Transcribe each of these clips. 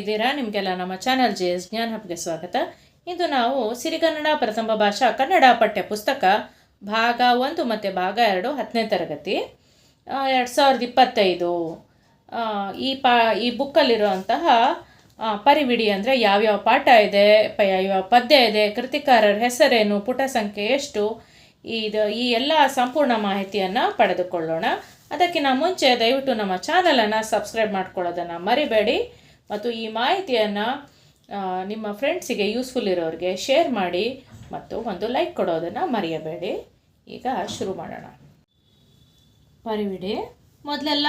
ಹೇಗಿದ್ದೀರಾ ನಿಮಗೆಲ್ಲ ನಮ್ಮ ಚಾನಲ್ ಜೆ ಎಸ್ ಜ್ಞಾನ ಹಬ್ಗೆ ಸ್ವಾಗತ. ಇಂದು ನಾವು ಸಿರಿಗನ್ನಡ ಪ್ರಥಮ ಭಾಷಾ ಕನ್ನಡ ಪಠ್ಯ ಪುಸ್ತಕ ಭಾಗ ಒಂದು ಮತ್ತು ಭಾಗ ಎರಡು ಹತ್ತನೇ ತರಗತಿ. ಎರಡು ಸಾವಿರದ ಇಪ್ಪತ್ತೈದು. ಈ ಪಾ, ಈ ಬುಕ್ಕಲ್ಲಿರುವಂತಹ ಪರಿವಿಡಿ ಅಂದರೆ ಯಾವ್ಯಾವ ಪಾಠ ಇದೆ, ಪ ಯಾವ ಪದ್ಯ ಇದೆ, ಕೃತಿಕಾರರ ಹೆಸರೇನು, ಪುಟ ಸಂಖ್ಯೆ ಎಷ್ಟು, ಇದು, ಈ ಎಲ್ಲ ಸಂಪೂರ್ಣ ಮಾಹಿತಿಯನ್ನು ಪಡೆದುಕೊಳ್ಳೋಣ. ಅದಕ್ಕಿಂತ ಮುಂಚೆ ದಯವಿಟ್ಟು ನಮ್ಮ ಚಾನಲನ್ನು ಸಬ್ಸ್ಕ್ರೈಬ್ ಮಾಡ್ಕೊಳ್ಳೋದನ್ನು ಮರಿಬೇಡಿ. ಮತ್ತು ಈ ಮಾಹಿತಿಯನ್ನು ನಿಮ್ಮ ಫ್ರೆಂಡ್ಸಿಗೆ ಯೂಸ್ಫುಲ್ ಇರೋರಿಗೆ ಶೇರ್ ಮಾಡಿ ಮತ್ತು ಒಂದು ಲೈಕ್ ಕೊಡೋದನ್ನು ಮರೆಯಬೇಡಿ. ಈಗ ಶುರು ಮಾಡೋಣ. ಪರಿವಿಡಿ ಮೊದಲೆಲ್ಲ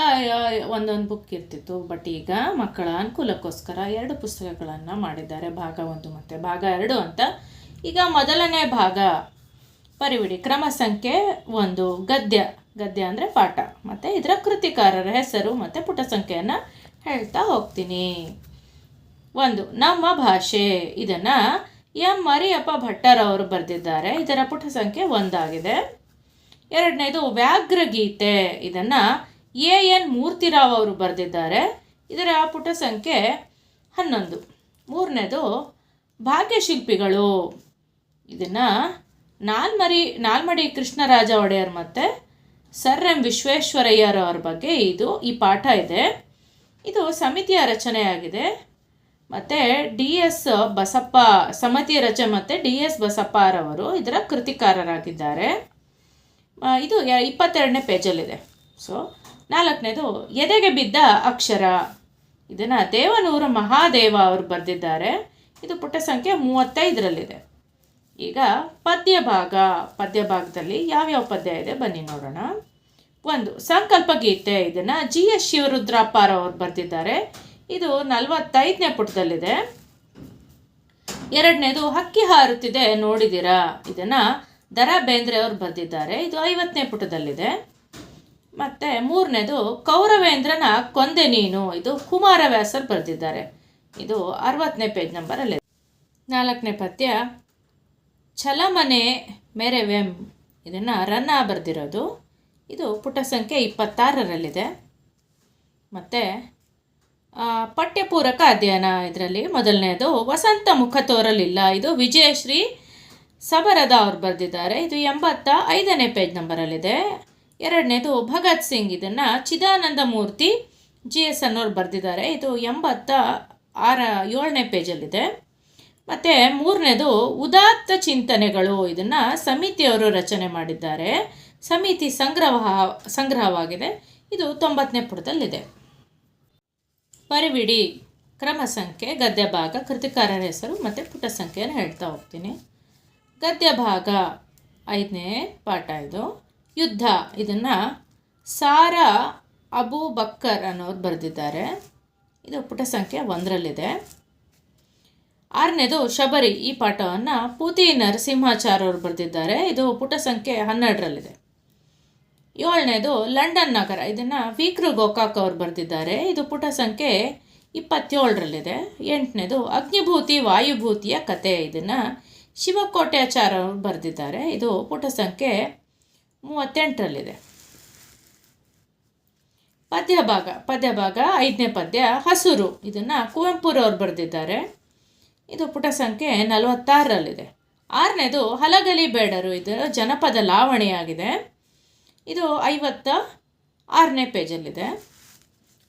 ಒಂದೊಂದು ಬುಕ್ ಇರ್ತಿತ್ತು ಬಟ್ ಈಗ ಮಕ್ಕಳ ಅನುಕೂಲಕ್ಕೋಸ್ಕರ ಎರಡು ಪುಸ್ತಕಗಳನ್ನು ಮಾಡಿದ್ದಾರೆ, ಭಾಗ ಒಂದು ಮತ್ತು ಭಾಗ ಎರಡು ಅಂತ. ಈಗ ಮೊದಲನೇ ಭಾಗ ಪರಿವಿಡಿ ಕ್ರಮ ಸಂಖ್ಯೆ ಒಂದು, ಗದ್ಯ. ಗದ್ಯ ಅಂದರೆ ಪಾಠ. ಮತ್ತು ಇದರ ಕೃತಿಕಾರರ ಹೆಸರು ಮತ್ತು ಪುಟ ಸಂಖ್ಯೆಯನ್ನು ಹೇಳ್ತಾ ಹೋಗ್ತೀನಿ. ಒಂದು, ನಮ್ಮ ಭಾಷೆ, ಇದನ್ನು ಎಂ. ಮರಿಯಪ್ಪ ಭಟ್ಟರವರು ಬರೆದಿದ್ದಾರೆ. ಇದರ ಪುಟ ಸಂಖ್ಯೆ ಒಂದಾಗಿದೆ. ಎರಡನೇದು ವ್ಯಾಘ್ರಗೀತೆ ಇದನ್ನು ಎ. ಎನ್. ಮೂರ್ತಿರಾವ್ ಅವರು ಬರೆದಿದ್ದಾರೆ. ಇದರ ಪುಟ ಸಂಖ್ಯೆ ಹನ್ನೊಂದು. ಮೂರನೇದು, ಭಾಗ್ಯಶಿಲ್ಪಿಗಳು. ಇದನ್ನು ನಾಲ್ಮರಿ, ನಾಲ್ಮಡಿ ಕೃಷ್ಣರಾಜ ಒಡೆಯರ್ ಮತ್ತು ಸರ್ ಎಂ. ವಿಶ್ವೇಶ್ವರಯ್ಯರವ್ರ ಬಗ್ಗೆ ಇದು ಈ ಪಾಠ ಇದೆ. ಇದು ಸಮಿತಿಯ ರಚನೆಯಾಗಿದೆ. ಮತ್ತು ಡಿ ಎಸ್ ಬಸಪ್ಪ, ಸಮಿತಿಯ ರಚನೆ ಮತ್ತು ಡಿ ಎಸ್ ಬಸಪ್ಪರವರು ಇದರ ಕೃತಿಕಾರರಾಗಿದ್ದಾರೆ. ಇದು ಇಪ್ಪತ್ತೆರಡನೇ ಪೇಜಲ್ಲಿದೆ. ಸೊ ನಾಲ್ಕನೇದು, ಎದೆಗೆ ಬಿದ್ದ ಅಕ್ಷರ. ಇದನ್ನು ದೇವನೂರು ಮಹಾದೇವ ಅವರು ಬರೆದಿದ್ದಾರೆ. ಇದು ಪುಟ ಸಂಖ್ಯೆ ಮೂವತ್ತೈದರಲ್ಲಿದೆ. ಈಗ ಪದ್ಯ ಭಾಗ ಪದ್ಯ ಭಾಗದಲ್ಲಿ ಯಾವ್ಯಾವ ಪದ್ಯ ಇದೆ ಬನ್ನಿ ನೋಡೋಣ. ಒಂದು ಸಂಕಲ್ಪ ಗೀತೆ ಇದನ್ನು ಜಿ ಎಸ್ ಶಿವರುದ್ರಪ್ಪರವರು ಬರೆದಿದ್ದಾರೆ. ಇದು ನಲವತ್ತೈದನೇ ಪುಟದಲ್ಲಿದೆ. ಎರಡನೇದು ಹಕ್ಕಿ ಹಾರುತ್ತಿದೆ ನೋಡಿದಿರಾ? ಇದನ್ನು ದರಾ ಬೇಂದ್ರೆ ಅವರು ಬರೆದಿದ್ದಾರೆ. ಇದು ಐವತ್ತನೇ ಪುಟದಲ್ಲಿದೆ. ಮತ್ತು ಮೂರನೇದು ಕೌರವೇಂದ್ರನ ಕೊಂದೆ ನೀನು, ಇದು ಕುಮಾರವ್ಯಾಸರು ಬರೆದಿದ್ದಾರೆ. ಇದು ಅರವತ್ತನೇ ಪೇಜ್ ನಂಬರಲ್ಲಿ ನಾಲ್ಕನೇ ಪದ್ಯ, ಛಲಮನೆ ಮೆರೆವೆಂ, ಇದನ್ನು ರನ್ನ ಬರೆದಿರೋದು. ಇದು ಪುಟ ಸಂಖ್ಯೆ ಇಪ್ಪತ್ತಾರರಲ್ಲಿದೆ. ಮತ್ತು ಪಠ್ಯಪೂರಕ ಅಧ್ಯಯನ ಇದರಲ್ಲಿ ಮೊದಲನೇದು ವಸಂತ ಮುಖ ತೋರಲಿಲ್ಲ. ಇದು ವಿಜಯಶ್ರೀ ಸಬರದ ಅವ್ರು ಬರೆದಿದ್ದಾರೆ. ಇದು ಎಂಬತ್ತ ಐದನೇ ಪೇಜ್ ನಂಬರಲ್ಲಿದೆ. ಎರಡನೇದು ಭಗತ್ ಸಿಂಗ್, ಇದನ್ನು ಚಿದಾನಂದ ಮೂರ್ತಿ, ಜಿ ಎಸ್ ಅನ್ನೋರು ಬರೆದಿದ್ದಾರೆ. ಇದು ಎಂಬತ್ತ ಆರ, ಏಳನೇ ಪೇಜಲ್ಲಿದೆ. ಮತ್ತು ಮೂರನೇದು ಉದಾತ್ತ ಚಿಂತನೆಗಳು, ಇದನ್ನು ಸಮಿತಿಯವರು ರಚನೆ ಮಾಡಿದ್ದಾರೆ. ಸಮಿತಿ ಸಂಗ್ರಹ ಸಂಗ್ರಹವಾಗಿದೆ. ಇದು ತೊಂಬತ್ತನೇ ಪುಟದಲ್ಲಿದೆ. ಪರಿವಿಡಿ ಕ್ರಮ ಸಂಖ್ಯೆ, ಗದ್ಯ ಭಾಗ, ಕೃತಿಕಾರರ ಹೆಸರು ಮತ್ತು ಪುಟ ಸಂಖ್ಯೆಯನ್ನು ಹೇಳ್ತಾ ಹೋಗ್ತೀನಿ. ಗದ್ಯ ಭಾಗ ಐದನೇ ಪಾಠ ಇದು. ಯುದ್ಧ, ಇದನ್ನು ಸಾರಾ ಅಬೂ ಬಕ್ಕರ್ ಅನ್ನೋರು ಬರೆದಿದ್ದಾರೆ. ಇದು ಪುಟ ಸಂಖ್ಯೆ ಒಂದರಲ್ಲಿದೆ. ಆರನೇದು ಶಬರಿ, ಈ ಪಾಠವನ್ನು ಪೂತಿ ನರಸಿಂಹಾಚಾರ್ಯವರು ಬರೆದಿದ್ದಾರೆ. ಇದು ಪುಟ ಸಂಖ್ಯೆ ಹನ್ನೆರಡರಲ್ಲಿದೆ. ಏಳನೇದು ಲಂಡನ್ ನಗರ. ಇದನ್ನು ವೀಕ್ರು ಗೋಕಾಕ್ ಅವರು ಬರೆದಿದ್ದಾರೆ. ಇದು ಪುಟ ಸಂಖ್ಯೆ ಇಪ್ಪತ್ತೇಳರಲ್ಲಿದೆ. ಎಂಟನೇದು ಅಗ್ನಿಭೂತಿ, ವಾಯುಭೂತಿಯ ಕತೆ. ಇದನ್ನು ಶಿವಕೋಟ್ಯಾಚಾರ್ಯ ಅವರು ಬರೆದಿದ್ದಾರೆ. ಇದು ಪುಟ ಸಂಖ್ಯೆ ಮೂವತ್ತೆಂಟರಲ್ಲಿದೆ. ಪದ್ಯ ಭಾಗ ಪದ್ಯ ಭಾಗ ಐದನೇ ಪದ್ಯ, ಹಸುರು. ಇದನ್ನು ಕುವೆಂಪುರವ್ರು ಬರೆದಿದ್ದಾರೆ. ಇದು ಪುಟ ಸಂಖ್ಯೆ ನಲವತ್ತಾರರಲ್ಲಿದೆ. ಆರನೇದು ಹಲಗಲಿ ಬೇಡರು. ಇದು ಜನಪದ ಲಾವಣಿಯಾಗಿದೆ. ಇದು ಐವತ್ತ, ಆರನೇ ಪೇಜಲ್ಲಿದೆ.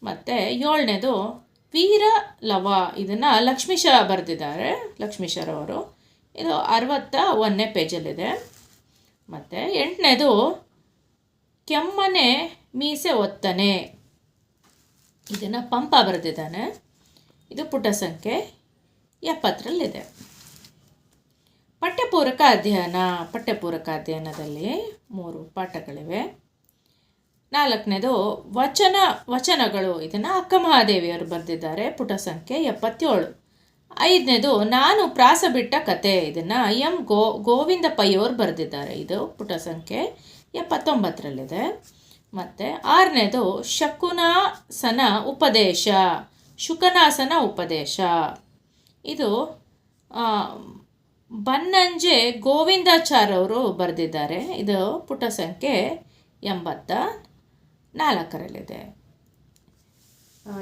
ಮತ್ತು ಏಳನೇದು ವೀರ ಲವ, ಇದನ್ನು ಲಕ್ಷ್ಮೀಶ ಬರೆದಿದ್ದಾರೆ ಲಕ್ಷ್ಮೀಶರವರು ಇದು ಅರವತ್ತ ಒಂದನೇ ಪೇಜಲ್ಲಿದೆ. ಮತ್ತು ಎಂಟನೇದು ಕೆಮ್ಮನೆ ಮೀಸೆ ಒತ್ತನೆ, ಇದನ್ನು ಪಂಪ ಬರೆದಿದ್ದಾನೆ. ಇದು ಪುಟ ಸಂಖ್ಯೆ ಎಪ್ಪತ್ತರಲ್ಲಿದೆ. ಪಠ್ಯಪೂರಕ ಅಧ್ಯಯನ, ಪಠ್ಯಪೂರಕ ಅಧ್ಯಯನದಲ್ಲಿ ಮೂರು ಪಾಠಗಳಿವೆ. ನಾಲ್ಕನೇದು, ವಚನ, ವಚನಗಳು. ಇದನ್ನು ಅಕ್ಕ ಮಹಾದೇವಿಯವರು ಬರೆದಿದ್ದಾರೆ, ಪುಟ ಸಂಖ್ಯೆ ಎಪ್ಪತ್ತೇಳು. ಐದನೇದು, ನಾನು ಪ್ರಾಸ ಬಿಟ್ಟ ಕತೆ. ಇದನ್ನು ಎಂ ಗೋ ಗೋವಿಂದ ಪೈಯವರು ಬರೆದಿದ್ದಾರೆ. ಇದು ಪುಟ ಸಂಖ್ಯೆ ಎಪ್ಪತ್ತೊಂಬತ್ತರಲ್ಲಿದೆ. ಮತ್ತು ಆರನೇದು, ಶಕುನಾಸನ ಉಪದೇಶ. ಶುಕನಾಸನ ಉಪದೇಶ. ಇದು ಬನ್ನಂಜೆ ಗೋವಿಂದಾಚಾರ್ ಅವರು ಬರೆದಿದ್ದಾರೆ. ಇದು ಪುಟ ಸಂಖ್ಯೆ ಎಂಬತ್ತ ನಾಲ್ಕರಲ್ಲಿದೆ.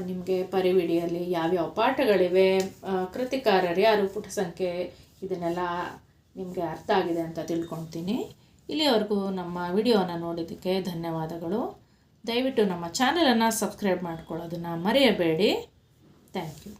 ನಿಮಗೆ ಪರಿವಿಡಿಯಲ್ಲಿ ಯಾವ್ಯಾವ ಪಾಠಗಳಿವೆ? ಕೃತಿಕಾರರು ಯಾರು? ಪುಟ ಸಂಖ್ಯೆ ಇದನ್ನೆಲ್ಲ ನಿಮಗೆ ಅರ್ಥ ಆಗಿದೆ ಅಂತ ತಿಳ್ಕೊಳ್ತೀನಿ. ಇಲ್ಲಿವರೆಗೂ ನಮ್ಮ ವಿಡಿಯೋನ ನೋಡಿದ್ದಕ್ಕೆ ಧನ್ಯವಾದಗಳು. ದಯವಿಟ್ಟು ನಮ್ಮ ಚಾನಲನ್ನು ಸಬ್ಸ್ಕ್ರೈಬ್ ಮಾಡ್ಕೊಳ್ಳೋದನ್ನು ಮರೆಯಬೇಡಿ. Thank you.